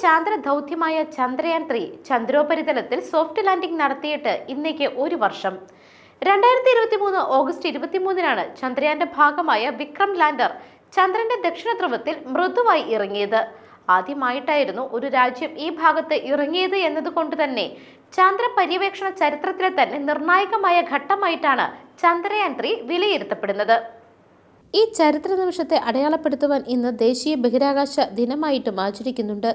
ചാന്ദ്ര ദൗത്യമായ ചന്ദ്രയാൻ ത്രീ ചന്ദ്രോപരിതലത്തിൽ സോഫ്റ്റ് ലാൻഡിംഗ് നടത്തിയിട്ട് ഇന്നേക്ക് ഒരു വർഷം. രണ്ടായിരത്തി ഇരുപത്തി മൂന്ന് ഓഗസ്റ്റ് ഇരുപത്തിമൂന്നിനാണ് ചന്ദ്രയാന്റെ ഭാഗമായ വിക്രം ലാൻഡർ ചന്ദ്രന്റെ ദക്ഷിണ ധ്രുവത്തിൽ മൃദുവായി ഇറങ്ങിയത്. ആദ്യമായിട്ടായിരുന്നു ഒരു രാജ്യം ഈ ഭാഗത്ത് ഇറങ്ങിയത് എന്നതുകൊണ്ട് തന്നെ ചന്ദ്ര പര്യവേക്ഷണ ചരിത്രത്തിലെ തന്നെ നിർണായകമായ ഘട്ടമായിട്ടാണ് ചന്ദ്രയാൻ ത്രീ വിലയിരുത്തപ്പെടുന്നത്. ഈ ചരിത്ര നിമിഷത്തെ അടയാളപ്പെടുത്തുവാൻ ഇന്ന് ദേശീയ ബഹിരാകാശ ദിനമായിട്ടും ആചരിക്കുന്നുണ്ട്.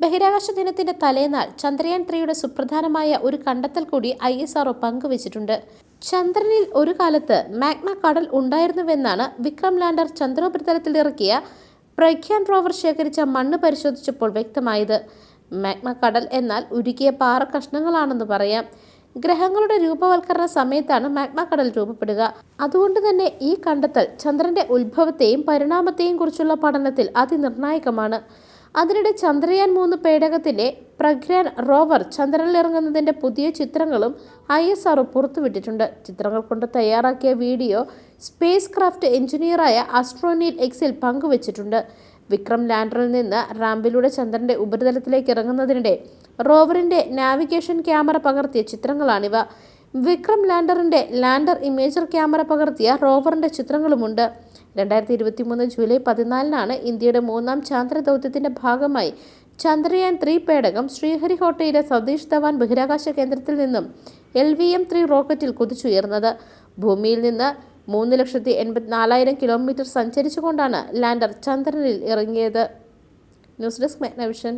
ബഹിരാകാശ ദിനത്തിന്റെ തലേനാൾ ചന്ദ്രയാൻ ത്രീയുടെ സുപ്രധാനമായ ഒരു കണ്ടെത്തൽ കൂടി ഐ എസ് ആർഒ പങ്കുവച്ചിട്ടുണ്ട്. ചന്ദ്രനിൽ ഒരു കാലത്ത് മാഗ്മ കടൽ ഉണ്ടായിരുന്നുവെന്നാണ് വിക്രം ലാൻഡർ ചന്ദ്രോപരിതലത്തിൽ ഇറക്കിയ പ്രഖ്യാൻ റോവർ ശേഖരിച്ച മണ്ണ് പരിശോധിച്ചപ്പോൾ വ്യക്തമായത്. മാഗ്മ കടൽ എന്നാൽ ഉരുക്കിയ പാറ കഷ്ണങ്ങളാണെന്ന് പറയാം. ഗ്രഹങ്ങളുടെ രൂപവൽക്കരണ സമയത്താണ് മാഗ്മ കടൽ രൂപപ്പെടുക. അതുകൊണ്ട് തന്നെ ഈ കണ്ടെത്തൽ ചന്ദ്രന്റെ ഉത്ഭവത്തെയും പരിണാമത്തെയും കുറിച്ചുള്ള പഠനത്തിൽ അതിനിർണായകമാണ്. അതിനിടെ ചന്ദ്രയാൻ മൂന്ന് പേടകത്തിലെ പ്രഗ്യാൻ റോവർ ചന്ദ്രനിൽ ഇറങ്ങുന്നതിന്റെ പുതിയ ചിത്രങ്ങളും ഐ എസ് ആർ പുറത്തുവിട്ടിട്ടുണ്ട്. ചിത്രങ്ങൾ കൊണ്ട് തയ്യാറാക്കിയ വീഡിയോ സ്പേസ് ക്രാഫ്റ്റ് എഞ്ചിനീയറായ ആസ്ട്രോനീൽ എക്സിൽ പങ്കുവച്ചിട്ടുണ്ട്. വിക്രം ലാൻഡറിൽ നിന്ന് റാമ്പിലൂടെ ചന്ദ്രന്റെ ഉപരിതലത്തിലേക്ക് ഇറങ്ങുന്നതിനിടെ റോവറിന്റെ നാവിഗേഷൻ ക്യാമറ പകർത്തിയ ചിത്രങ്ങളാണിവ. വിക്രം ലാൻഡറിന്റെ ലാൻഡർ ഇമേജർ ക്യാമറ പകർത്തിയ റോവറിന്റെ ചിത്രങ്ങളുമുണ്ട്. രണ്ടായിരത്തി ഇരുപത്തി മൂന്ന് ജൂലൈ പതിനാലിനാണ് ഇന്ത്യയുടെ മൂന്നാം ചാന്ദ്ര ദൗത്യത്തിന്റെ ഭാഗമായി ചന്ദ്രയാൻ ത്രീ പേടകം ശ്രീഹരിഹോട്ടയിലെ സതീഷ് ധവാൻ ബഹിരാകാശ കേന്ദ്രത്തിൽ നിന്നും എൽ വി എം ത്രീ റോക്കറ്റിൽ കുതിച്ചുയർന്നത്. ഭൂമിയിൽ നിന്ന് മൂന്ന് ലക്ഷത്തി എൺപത്തിനാലായിരം കിലോമീറ്റർ സഞ്ചരിച്ചുകൊണ്ടാണ് ലാൻഡർ ചന്ദ്രനിൽ ഇറങ്ങിയത്. News desk മെഗ്നവിഷൻ.